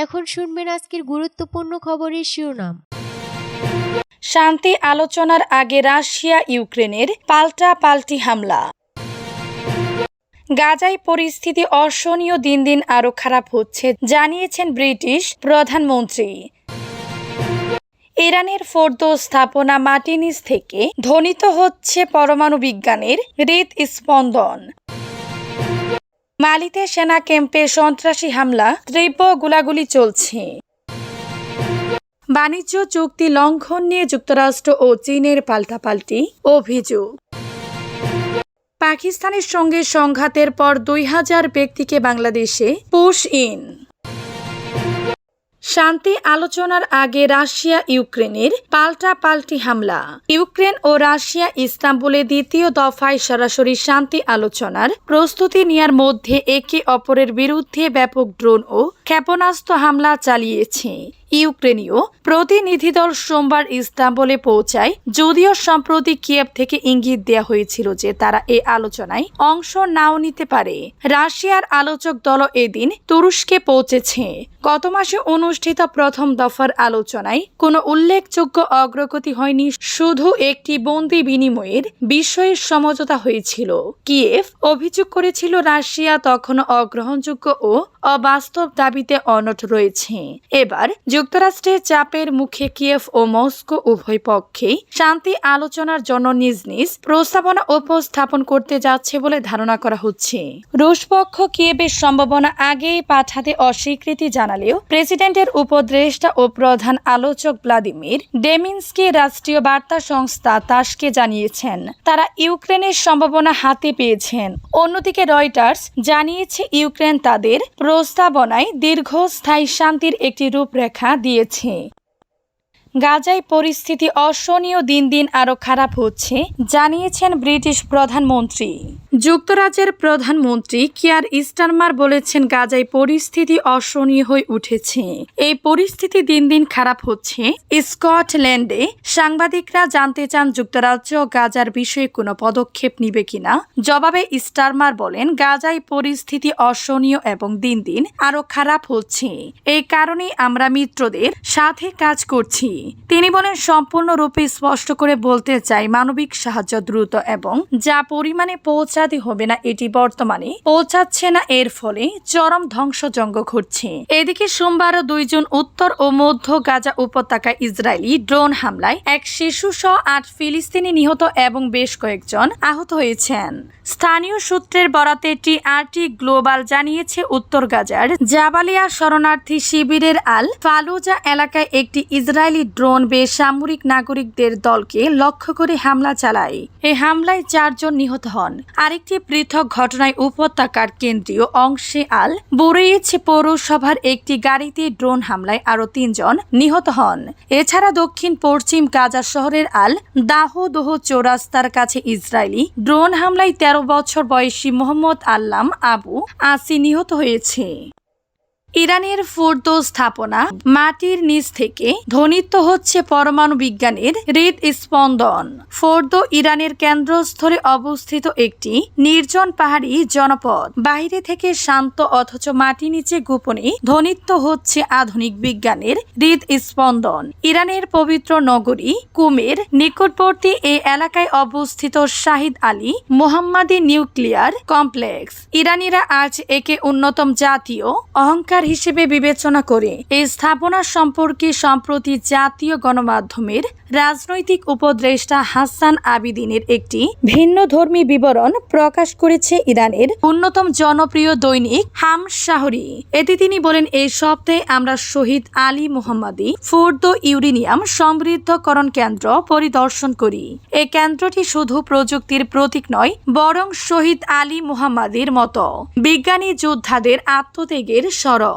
এখন শুনবেন আজকের গুরুত্বপূর্ণ খবরের শিরোনাম। শান্তি আলোচনার আগে রাশিয়া, ইউক্রেনের পাল্টা পাল্টি হামলা। গাজায় পরিস্থিতি অসহনীয়, দিন দিন আরও খারাপ হচ্ছে, জানিয়েছেন ব্রিটিশ প্রধানমন্ত্রী। ইরানের ফোর্দ স্থাপনা মাটিনিস থেকে ধ্বনিত হচ্ছে পরমাণু বিজ্ঞানের হৃদস্পন্দন। মালিতে সেনা ক্যাম্পে সন্ত্রাসী হামলা, তীব্র গোলাগুলি চলছে। বাণিজ্য চুক্তি লঙ্ঘন নিয়ে যুক্তরাষ্ট্র ও চীনের পাল্টাপাল্টি অভিযোগ। পাকিস্তানের সঙ্গে সংঘাতের পর দুই হাজার ব্যক্তিকে বাংলাদেশে পুশ ইন। শান্তি আলোচনার আগে রাশিয়া ইউক্রেনের পাল্টা পাল্টি হামলা। ইউক্রেন ও রাশিয়া ইস্তাম্বুলে দ্বিতীয় দফায় সরাসরি শান্তি আলোচনার প্রস্তুতি নেয়ার মধ্যে একে অপরের বিরুদ্ধে ব্যাপক ড্রোন ও ক্ষেপণাস্ত্র হামলা চালিয়েছে। ইউক্রেনীয় প্রতিনিধি দল সোমবার ইস্তাম্বুলে পৌঁছায়, যদিও সম্প্রতি কিয়েভ থেকে ইঙ্গিত দেওয়া হয়েছিল যে তারা এ আলোচনায় অংশ নাও নিতে পারে। রাশিয়ার আলোচক দল এদিন তুরস্কে পৌঁছেছে। গত মাসে অনুষ্ঠিত প্রথম দফার আলোচনায় কোনো উল্লেখযোগ্য অগ্রগতি হয়নি, শুধু একটি বন্দি বিনিময়ের বিষয়ে সমঝোতা হয়েছিল। কিয়েভ অভিযোগ করেছিল, রাশিয়া তখনও অগ্রহণযোগ্য ও অবাস্তব দাবিতে অনট রয়েছে। এবার যুক্তরাষ্ট্রের চাপের মুখে কিয়েভ ও মস্কো উভয় পক্ষেই শান্তি আলোচনার জন্য নিজ নিজ প্রস্তাবনা উপস্থাপন করতে যাচ্ছে বলে ধারণা করা হচ্ছে। রুশ পক্ষ কিয়েভের সম্ভাবনা আগেই পাঠাতে অস্বীকৃতি জানালেও প্রেসিডেন্টের উপদেষ্টা ও প্রধান আলোচক ভ্লাদিমির ডেমিনস্কি রাষ্ট্রীয় বার্তা সংস্থা তাসকে জানিয়েছেন, তারা ইউক্রেনের সম্ভাবনা হাতে পেয়েছেন। অন্যদিকে রয়টার্স জানিয়েছে, ইউক্রেন তাদের প্রস্তাবনায় দীর্ঘস্থায়ী শান্তির একটি রূপরেখা দিয়েছে। গাজায় পরিস্থিতি অসহনীয়, দিন দিন আরও খারাপ হচ্ছে, জানিয়েছেন ব্রিটিশ প্রধানমন্ত্রী। যুক্তরাজ্যের প্রধানমন্ত্রী কিয়ার ইস্টারমার বলেছেন, গাজায় পরিস্থিতি অসহনীয় হয়ে উঠেছে। এই পরিস্থিতি দিন দিন খারাপ হচ্ছে। স্কটল্যান্ডে সাংবাদিকরা জানতে চান, যুক্তরাজ্য গাজার বিষয়ে কোনো পদক্ষেপ নিবে কিনা। জবাবে স্টারমার বলেন, গাজায় পরিস্থিতি অসহনীয় এবং দিন দিন আরও খারাপ হচ্ছে। এই কারণেই আমরা মিত্রদের সাথে কাজ করছি। তিনি বলেন, সম্পূর্ণরূপে স্পষ্ট করে বলতে চাই, মানবিক সাহায্য দ্রুত এবং যা পরিমাণে পৌঁছাতে হবে না এটি বর্তমানে। পৌঁছাচ্ছে না এর ফলে। চরম ধ্বংসজঙ্গ ঘটছে। এদিকে সোমবারও দুইজন উত্তর ও মধ্য গাজা উপত্যকা ইসরায়েলি ড্রোন হামলায় এক শিশু সহ আট ফিলিস্তিনি নিহত এবং বেশ কয়েকজন আহত হয়েছেন। স্থানীয় সূত্রের বরাতে টিআরটি গ্লোবাল জানিয়েছে, উত্তর গাজার জাবালিয়া শরণার্থী শিবিরের আল ফালুজা এলাকায় একটি ইসরায়েলি ড্রোন বেসামরিক নাগরিকদের দলকে লক্ষ্য করে হামলা চালায়। এই হামলায় চারজন নিহত হন। আরেকটি পৃথক ঘটনায় উপত্যকার কেন্দ্রীয় অংশে আল বুরেইচ পৌরসভার একটি গাড়িতে ড্রোন হামলায় আরও তিনজন নিহত হন। এছাড়া দক্ষিণ পশ্চিম গাজা শহরের আল দাহোদোহ চৌরাস্তার কাছে ইসরায়েলি ড্রোন হামলায় তেরো বছর বয়সী মোহাম্মদ আল্লাম আবু আসি নিহত হয়েছে। ইরানের ফুর্দ স্থাপনা মাটির নিচ থেকে ধ্বনিত হচ্ছে পরমাণু বিজ্ঞানের হৃদ স্পন্দন। ফোর্দ ইরানের কেন্দ্রস্থলে অবস্থিত একটি নির্জন পাহাড়ি জনপদ। বাইরে থেকে শান্ত অথচ মাটি নিচে গোপনে ধ্বনিত হচ্ছে আধুনিক বিজ্ঞানের হৃদ স্পন্দন। ইরানের পবিত্র নগরী কুমের নিকটবর্তী এই এলাকায় অবস্থিত শাহিদ আলী মোহাম্মদী নিউক্লিয়ার কমপ্লেক্স। ইরানিরা আজ একে অন্যতম জাতীয় অহংকার হিসেবে বিবেচনা করে এই স্থাপনা সম্পর্কে সম্প্রতি জাতীয় গণমাধ্যমের রাজনৈতিক উপদেষ্টা হাসান আবিদিনের একটি ভিন্ন ধর্মী বিবরণ প্রকাশ করেছে ইরানের অন্যতম জনপ্রিয় দৈনিক হাম শাহরি এতে তিনি বলেন, এই সপ্তাহে আমরা শহীদ আলী মোহাম্মদী ফোর্দ ইউরেনিয়াম সমৃদ্ধকরণ কেন্দ্র পরিদর্শন করি। এই কেন্দ্রটি শুধু প্রযুক্তির প্রতীক নয়, বরং শহীদ আলী মোহাম্মদের মতো বিজ্ঞানী যোদ্ধাদের আত্মত্যাগের স্মরণ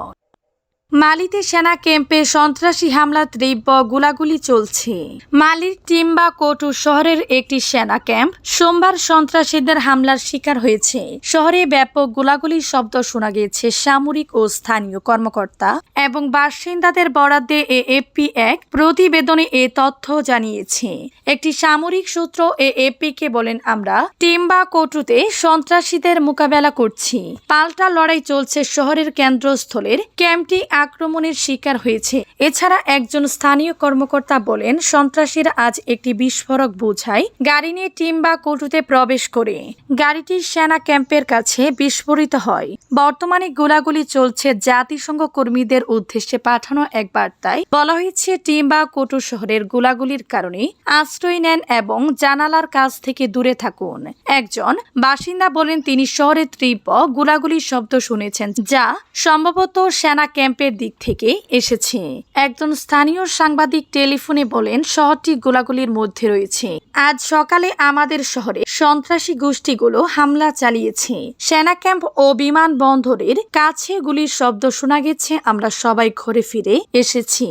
মালিতে সেনা ক্যাম্পে সন্ত্রাসী হামলা তীব্র গোলাগুলি চলছে। মালির টিম্বা কোটু শহরের একটি সেনা ক্যাম্প সোমবার সন্ত্রাসীদের হামলার শিকার হয়েছে। শহরে ব্যাপক গোলাগুলির শব্দ শোনা গিয়েছে সামরিক ও স্থানীয় কর্মকর্তা এবং বাসিন্দাদের বরাদ্দে এএফপি এক প্রতিবেদনে এ তথ্য জানিয়েছে। একটি সামরিক সূত্র এএফপি কে বলেন, আমরা টিম্বা কোটুতে সন্ত্রাসীদের মোকাবেলা করছি। পাল্টা লড়াই চলছে শহরের কেন্দ্রস্থলের ক্যাম্পটি আক্রমণের শিকার হয়েছে। এছাড়া একজন স্থানীয় কর্মকর্তা বলেন, সন্ত্রাসীরা আজ একটি বিস্ফোরক বোঝাই গাড়ি নিয়ে টিম বা কটুতে প্রবেশ করে। গাড়িটি সেনা ক্যাম্পের কাছে বিস্ফোরিত হয়। বর্তমানে গোলাগুলি চলছে জাতিসংঘ কর্মীদের উদ্দেশ্যে পাঠানো এক বার্তায়। বলা হয়েছে, টিম বা কটু শহরের গোলাগুলির কারণে আশ্রয় নেন এবং জানালার কাছ থেকে দূরে থাকুন। একজন বাসিন্দা বলেন, তিনি শহরের তীব্র গোলাগুলির শব্দ শুনেছেন, যা সম্ভবত সেনা ক্যাম্পের দিক থেকে এসেছে। একজন স্থানীয় সাংবাদিক টেলিফোনে বলেন, শহরটি গোলাগুলির মধ্যে রয়েছে। আজ সকালে আমাদের শহরে সন্ত্রাসী গোষ্ঠীগুলো হামলা চালিয়েছে। সেনা ক্যাম্প ও বিমানবন্দরের কাছে গুলির শব্দ শোনা গেছে। আমরা সবাই ঘরে ফিরে এসেছি।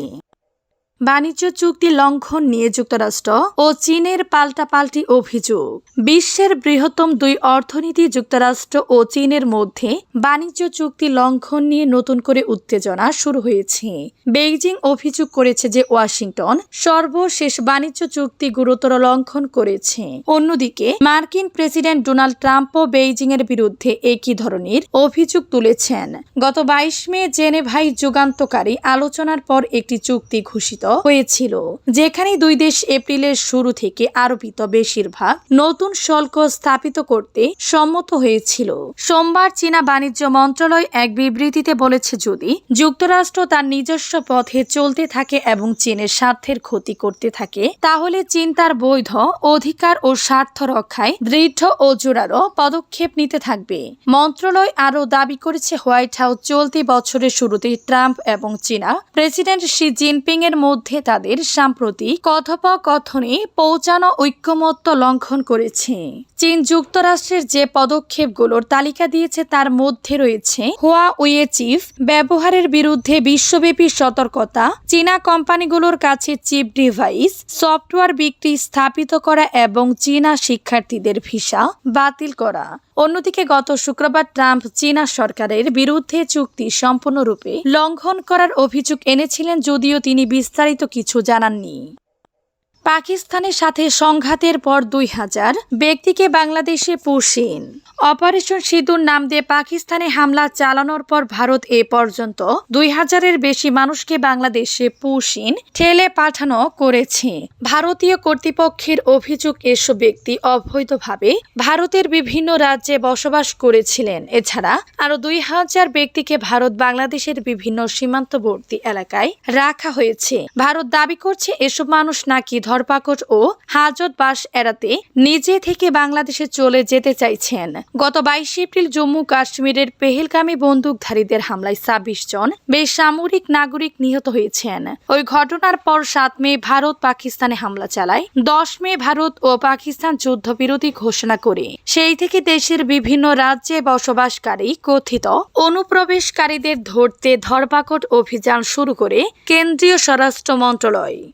বাণিজ্য চুক্তি লঙ্ঘন নিয়ে যুক্তরাষ্ট্র ও চীনের পাল্টাপাল্টি অভিযোগ। বিশ্বের বৃহত্তম দুই অর্থনীতি যুক্তরাষ্ট্র ও চীনের মধ্যে বাণিজ্য চুক্তি লঙ্ঘন নিয়ে নতুন করে উত্তেজনা শুরু হয়েছে। বেইজিং অভিযোগ করেছে যে ওয়াশিংটন সর্বশেষ বাণিজ্য চুক্তি গুরুতর লঙ্ঘন করেছে। অন্যদিকে, মার্কিন প্রেসিডেন্ট ডোনাল্ড ট্রাম্পও বেইজিং এর বিরুদ্ধে একই ধরনের অভিযোগ তুলেছেন। গত বাইশ মে জেনেভাই যুগান্তকারী আলোচনার পর একটি চুক্তি ঘোষিত হয়েছিল। যেখানে দুই দেশ এপ্রিলের শুরু থেকে আরোপিত বেশিরভাগ নতুন শুল্ক স্থাপিত করতে সম্মত হয়েছিল। সোমবার চীনা বাণিজ্য মন্ত্রণালয় এক বিবৃতিতে বলেছে যদি যুক্তরাষ্ট্র তার নিজস্ব পথে চলতে থাকে এবং চীনের স্বার্থের ক্ষতি করতে থাকে, তাহলে চীন তার বৈধ অধিকার ও স্বার্থ রক্ষায় দৃঢ় ও জোরালো পদক্ষেপ নিতে থাকবে। মন্ত্রণালয় আরও দাবি করেছে হোয়াইট হাউস চলতি বছরের শুরুতে ট্রাম্প এবং চীনা প্রেসিডেন্ট শি জিনপিং এর মধ্যে তাদের সাম্প্রতিক কথোপকথনে পৌঁছানো ঐক্যমত্য লঙ্ঘন করেছে। চীন যুক্তরাষ্ট্রের যে পদক্ষেপগুলোর তালিকা দিয়েছে তার মধ্যে রয়েছে হোয়া উয়ে চিফ ব্যবহারের বিরুদ্ধে বিশ্বব্যাপী সতর্কতা, চীনা কোম্পানিগুলোর কাছে চিপ ডিভাইস, সফটওয়্যার বিক্রি স্থাপিত করা এবং চীনা শিক্ষার্থীদের ভিসা বাতিল করা। অন্যদিকে গত শুক্রবার ট্রাম্প চীনা সরকারের বিরুদ্ধে চুক্তি সম্পূর্ণরূপে লঙ্ঘন করার অভিযোগ এনেছিলেন যদিও তিনি বিস্তারিত কিছু জানাননি। পাকিস্তানের সাথে সংঘাতের পর দুই হাজার ব্যক্তিকে বাংলাদেশে পুষিন। অপারেশন সিঁদুর নাম দিয়ে পাকিস্তানে হামলা চালানোর পর ভারত এ পর্যন্ত দুই হাজারের বেশি মানুষকে বাংলাদেশে পুষিন ঠেলে পাঠানো করেছে। ভারতীয় কর্তৃপক্ষের অভিযোগ এসব ব্যক্তি অবৈধভাবে ভারতের বিভিন্ন রাজ্যে বসবাস করেছিলেন। এছাড়া আরও দুই হাজার ব্যক্তিকে ভারত বাংলাদেশের বিভিন্ন সীমান্তবর্তী এলাকায় রাখা হয়েছে। ভারত দাবি করছে এসব মানুষ নাকি ধরপাকড় ও হাজত বাস এড়াতে নিজে থেকে বাংলাদেশে চলে যেতে চাইছেন। গত বাইশে এপ্রিল জম্মু কাশ্মীরের পেহেলগামী বন্দুকধারীদের হামলায় ছাব্বিশ জন বেসামরিক নাগরিক নিহত হয়েছেন। ওই ঘটনার পর সাত মে ভারত পাকিস্তানে হামলা চালায়। দশ মে ভারত ও পাকিস্তান যুদ্ধবিরতি ঘোষণা করে। সেই থেকে দেশের বিভিন্ন রাজ্যে বসবাসকারী কথিত অনুপ্রবেশকারীদের ধরতে ধরপাকড় অভিযান শুরু করে কেন্দ্রীয় স্বরাষ্ট্র মন্ত্রণালয়।